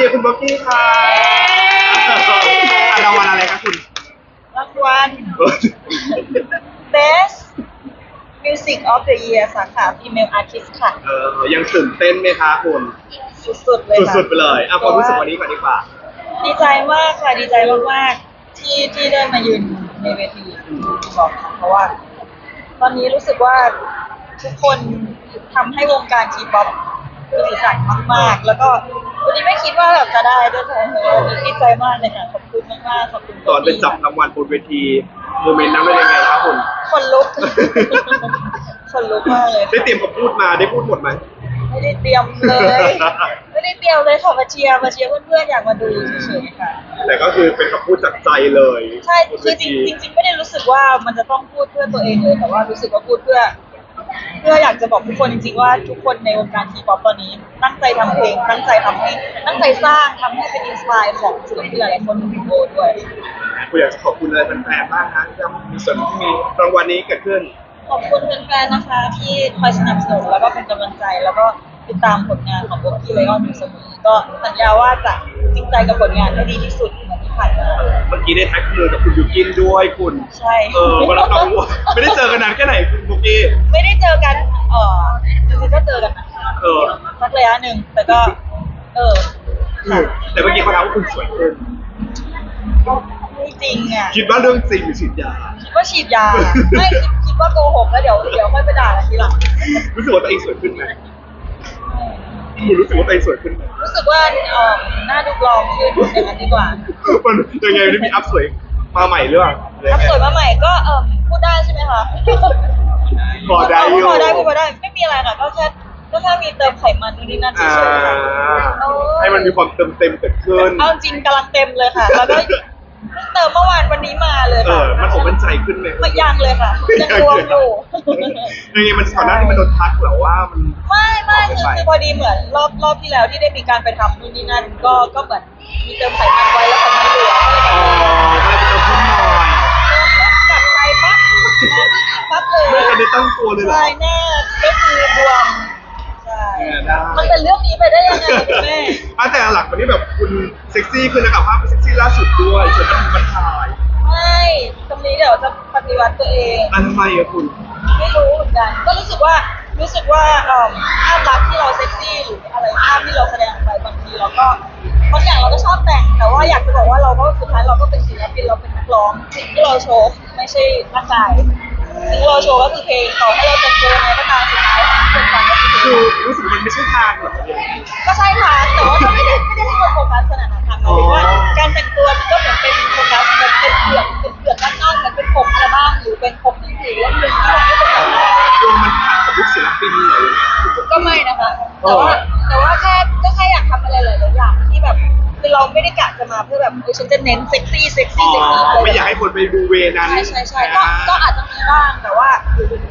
ดีย์คุณบ๊อบบี้ค่ะรางวัลอะไรคะคุณ รางวัล Best Music of the Year สาขา Female Artist ค่ะ เออยังตื่นเต้นไหมคะคุณ สุดๆเลยค่ะสุดๆไปเลยอะความรู้สึกวันนี้ก่อนดีกว่า ดีใจมากค่ะ ดีใจมากๆ ที่ที่ได้มายืนในเวทีบอกค่ะเพราะว่า ตอนนี้รู้สึกว่าทุกคนทำให้วงการทีป๊อปมีสีสันมากๆ แล้วก็ วันนี้ไม่คิดว่าแบบจะได้ด้วยซ้ำเลยดีใจมากเลยค่ะ ขอบคุณมากๆขอบคุณตอนไปจับรางวัลบนเวทีโมเมนต์นั้นเป็นยังไงครับคุณคนลุกคนลุกมากเลยได้เตรียมคำพูดมาได้พูดหมดไหม ไม่ได้เตรียมเลย ไม่ได้เตรียมเลยค่ะมาเชียร์มาเชียร์เพื่อนๆอยากมาดูเฉยๆค่ะ แต่ก็คือเป็นคำพูดจากใจเลยใช่บนคืเวอจริที งจริงๆไม่ได้รู้สึกว่ามันจะต้องพูดเพื่อตัวเองเลยแต่ว่ารู้สึกว่าพูดเพื่อ เพื่ออยากจะบอกทุกคนจริงๆว่าทุกคนในวงการทีป๊อปตอนนี้ ตั้งใจทำเพลง ตั้งใจทำให้ ตั้งใจสร้างทำให้เป็นอินสปายของศิลปินหลายๆคนในโลกด้วยคุณอยากจะขอบคุณอะไรแฟนๆบ้างคะที่ทำมีส่วนที่มีรางวัลนี้เกิดขึ้น ขอบคุณแฟนๆนะคะ ที่คอยสนับสนุนแล้วก็เป็นกำลังใจแล้วก็ติดตามผลงานของโบกี้ไลออนอยู่เสมอก็สัญญาว่าจะจริงใจกับผลงานให้ดีที่สุดเหมือนที่ ผ่านมาเมื่อกี้ได้แท็กมือกับคุณยูกินด้วยคุณใช่เออวันรับรางวัลไม่ได้เจอกันนานแค่ไหนคุณบุกี้ไม่ได้เจอกันเออจริงๆก็เจอกันนะเออสักระยะหนึ่งแต่ก็ เออค่ะแต่เมื่อกี้เขาถามว่าคุณสวยขึ้นไม่จริงอะคิดว่าเรื่องจริงหรือฉีดยาคิดว่าฉีดยาไม่คิดคิดว่าโกหกแล้วเดี๋ยวเดี๋ยวค่อยไปด่ากันทีหลังรู้สึกว่าตัวเองสวยขึ้นไหมคุณรู้สึกว่าตัวเองสวยขึ้นไหมรู้สึกว่าเออหน้าดูปลอมขึ้นอย่างนั้นดีกว่า มันยังไงมันมีอัพสวยมาใหม่หรือเปล่าถ้าสวยมาใหม่ก็เออพูดได้ใช่ไหมคะพอได้อยู่พอได้พูดพอได้ไม่มีอะไรค่ะก็แค่ก็แค่มีเติมไขมันนู่นนี่นั่นเฉอ่ายๆค่ะโอ้ยให้มันมีความเต็มเต็มๆเกิดขึ้น เอาจริงกำลังเต็มเลยค่ะ แล้วก็เพิ่งเติมเมื่อวานวันนี้มาเลยเอค่ะอ มันอกมันใจขึ้นไหมมันยังเลยค่ะยังรวมอยู่ ยังไงมันก่อนหน้านี้มันโดนทักเหรอว่ามัน ไม่ไม่คือไม่คือพอดีเหมือนรอบรอบที่แล้วที่ได้มีการไปทำนู่นนี่นั่นก็ก็เหมือนมีเติมไขมันไว้แล้วไขมันเหลือก็เลยอ๋อมันจะต้องขึ้นหน่อยกลับไทยปั๊บมาที่นี่ปั๊บเลยไม่ทันได้ตั้งตัวเลยเหรอใช่แน่ก็คือดวงใช่เออได้ มันเป็นเรื่องนี้ไปได้ยังไงคุณแม่ อะแต่หลังวันนี้แบบคุณเซ็กซี่ขึ้นแล้วกับภาพเซ็กซี่ล่าสุดด้วยส่วนมันมันถ่ายไม่ตรงนี้เดี๋ยวจะปฏิวัติตัวเอง อันทำไมอะคุณ ไม่รู้เหมือนกัน ก็รู้สึกว่า รู้สึกว่าเอิ่มภาพลักษณ์ที่เราเซ็กซี่หรืออะไรภาพที่เราแสดงออกไปบางทีเราก็บางอย่างเราก็ชอบแต่ง แต่ว่าอยากจะบอกว่าเราก็สุดท้ายเราก็เป็นศิลปินเราเป็นนักร้องสิ่งที่เราโชว์ไม่ใช่ร่างกายสิ่งที่เราโชว์ก็คือเพลงต่อให้เราแต่งตัวยังไงก็ตามสุดท้ายสิ่งที่คนฟังก็คือเพลคืองรู้สึกมันไม่ใช่ทางเหรอ ก็ใช่ค่ะแต่ว่าก็ไม่ได้ไม่ได้ให้คนโฟกัสขนาดนั้นค่ะหมายถึงว่าการแต่งตัวมันก็เหมือนเป็นโฟกัสเหมือนเป็นเปลือกเป็นเปลือกด้านนอกเหมือนเป็นผมอัลบั้มหรือเป็นผมหนังสือเล่มหนึ่ง นะคะแต่ว่าแต่ว่าแค่ก็แค่อยากทำอะไรหลายๆอย่างที่แบบคือเราไม่ได้กะจะมาเพื่อแบบเออฉันจะเน้นเซ็กซี่เซ็กอ๋ซี่เซ็กซี่อไม่อยากให้คนไปดูเวนั้นใช่ใช่ใช่ก็ก็อาจจะมีบ้างแต่ว่า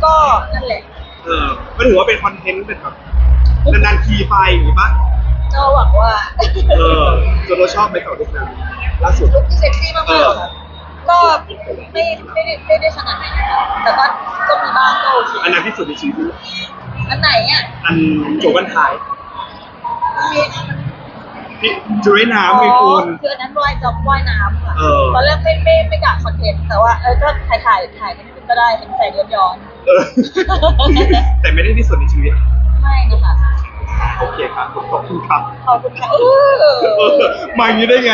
ก็นั่นแหละเออก็ถือว่าเป็นคอนเทนต์เป็นแบบนานๆทีไปอย่างงี้ปะก็หวังว่าเออจนเราชอบไปต่อทุกนั้นล่าสุดลุคที่เซ็กซี่มากๆเหรอคะก็ไม่ไม่ได้ไม่ได้ขนาดนั้นนะคะแต่ก็ก็มีบ้างก็โอเคอันนั้นที่สุดในชีวิต อันไหนอะอันโจบันท้ายมีพี่จุ้ยน้ำไงคุณ คืออันนั้นว่ายจอมว่ายน้ำค่ะเออ ตอนแรกไม่ไม่ไม่กะคอนเทนต์แต่ว่าเออก็ถ่ายถ่ายถ่ายกันนิดนึงก็ได้เป็นแสงย้อนเออ แต่ไม่ได้ที่สุดในชีวิต ๆไม่นะคะโอเคครับผมขอบคุณครับขอบคุณค่ะเอเอออมาอย่างนี้ได้ไง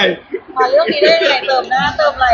มาเรื่องนี้ได้ยังไงเติมหน้าเติมอะไร